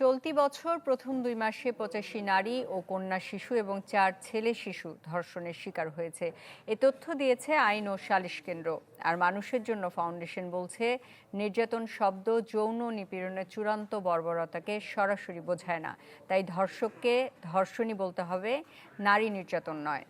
চলতি বছর প্রথম দুই মাসে পঁচাশি নারী ও কন্যা শিশু এবং চার ছেলে শিশু ধর্ষণের শিকার হয়েছে। এ তথ্য দিয়েছে আইন ও সালিশ কেন্দ্র। আর মানুষের জন্য ফাউন্ডেশন বলছে, নির্যাতন শব্দ যৌন নিপীড়নের চূড়ান্ত বর্বরতাকে সরাসরি বোঝায় না। তাই ধর্ষককে ধর্ষণই বলতে হবে, নারী নির্যাতন নয়।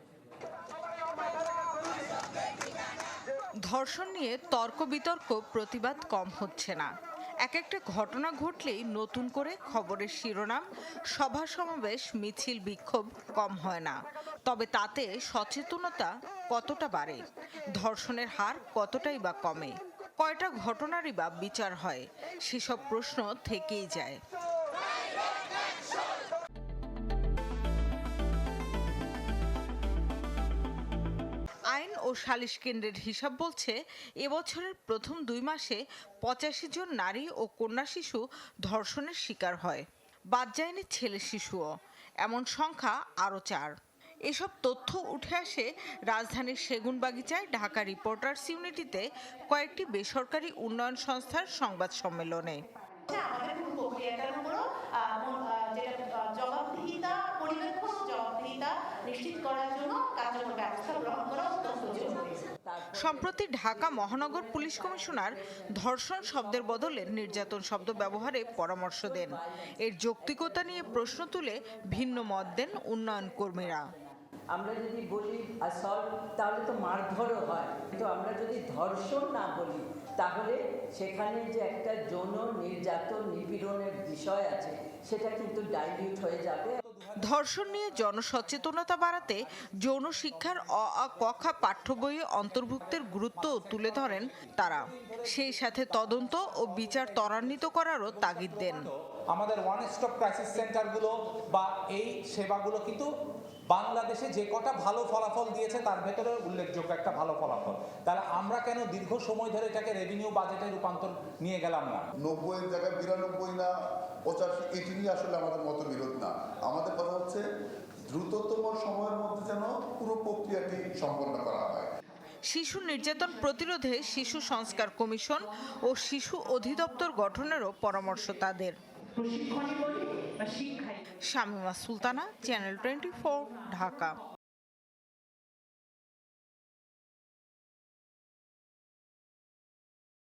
ধর্ষণ নিয়ে তর্ক বিতর্ক, প্রতিবাদ কম হচ্ছে না। এক একটা ঘটনা ঘটলেই নতুন করে খবরের শিরোনাম, সভা সমাবেশ, মিছিল, বিক্ষোভ কম হয় না। তবে তাতে সচেতনতা কতটা বাড়ে? ধর্ষণের হার কতটাই বা কমে? কয়টা ঘটনারই বা বিচার হয়? সেসব প্রশ্ন থেকেই যায়। ও সালিশ কেন্দ্রের হিসাব বলছে, এবছরের প্রথম দুই মাসে পঁচাশি জন নারী ও কন্যা শিশু ধর্ষণের শিকার হয়। বাদ যায়নি ছেলে শিশুও। এমন সংখ্যা আরও চার। এসব তথ্য উঠে আসে রাজধানীর সেগুনবাগিচায় ঢাকা রিপোর্টার্স ইউনিটিতে কয়েকটি বেসরকারি উন্নয়ন সংস্থার সংবাদ সম্মেলনে। হচ্ছে আমাদের পুরো সম্প্রতি ঢাকা মহানগর পুলিশ কমিশনার ধর্ষণ শব্দের বদলে নির্যাতন শব্দ ব্যবহারে পরামর্শ দেন। এর যৌক্তিকতা নিয়ে প্রশ্ন তুলে ভিন্ন মত দেন উন্নয়ন কর্মীরা। আমরা যদি বলি অ্যাসল্ট তাহলে তো মারধরও হয়। কিন্তু আমরা যদি ধর্ষণ না বলি, তাহলে সেখানে যে একটা যৌন নির্যাতন নিপীড়নের বিষয় আছে, সেটা কিন্তু ডাইলিউট হয়ে যাবে। ধর্ষণ নিয়ে জনসচেতনতা বাড়াতে যৌন শিক্ষার অ আ ক খ পাঠ্য বইয়ে অন্তর্ভুক্তের গুরুত্ব তুলে ধরেন তারা। সেই সাথে তদন্ত ও বিচার ত্বরান্বিত করারও তাগিদ দেন। আমাদের ওয়ান স্টপ ক্রাইসিস সেন্টারগুলো বা এই সেবাগুলো কিন্তু বাংলাদেশে যে কটা ভালো ফলাফল দিয়েছে তার ভেতরে উল্লেখযোগ্য একটা ভালো ফলাফল। তাহলে আমরা কেন দীর্ঘ সময় ধরে এটাকে রেভিনিউ বাজেটে রূপান্তর নিয়ে গেলাম না? নব্বইয়ের জায়গায় বিরানব্বই না পঁচাশি এটি নিয়ে আসলে আমাদের মত বিরোধ না। হচ্ছে দ্রুততম সময়ের মধ্যে যেন পুরো প্রক্রিয়াটি সম্পন্ন করা হয়। শিশু নির্যাতন প্রতিরোধে শিশু সংস্কার কমিশন ও শিশু অধিদপ্তর গঠনেরও পরামর্শ তাদের। Shamima Sultana channel twenty Dhaka.